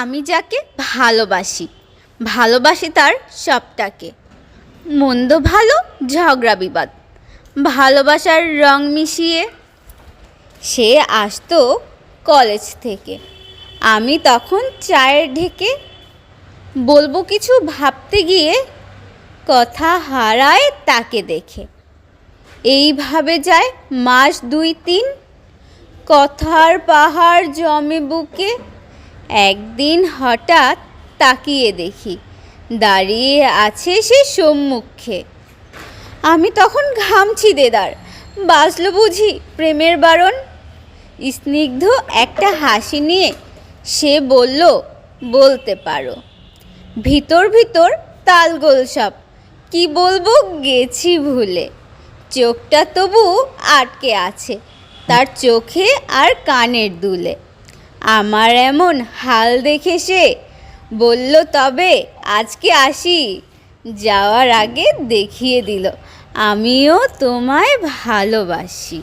আমি যাকে ভালোবাসি ভালোবাসি তার সবটাকে। মন্দ ভালো, ঝগড়া বিবাদ। ভালোবাসার রং মিশিয়ে সে আসতো কলেজ থেকে। আমি তখন চায়ের ঢেকে বলব কিছু ভাবতে গিয়ে কথা হারায় তাকে দেখে। এইভাবে যায় মাস দুই তিন। কথার পাহাড় জমে বুকে একদিন হঠাৎ তাকিয়ে দেখি, দাঁড়িয়ে আছে সে সম্মুখে। আমি তখন ঘামছি দেদার বাজলো বুঝি প্রেমের বারণ? স্নিগ্ধ একটা হাসি নিয়ে সে বলল, বলতে পারো। ভিতর ভিতর তালগোল সব, কি বলব গেছি ভুলে। চোখটা তবু আটকে আছে, তার চোখে আর কানের দুলে। আমার এমন হাল দেখে সে বলল, তবে আজকে আসি। যাওয়ার আগে দেখিয়ে দিল, আমিও তোমায় ভালোবাসি।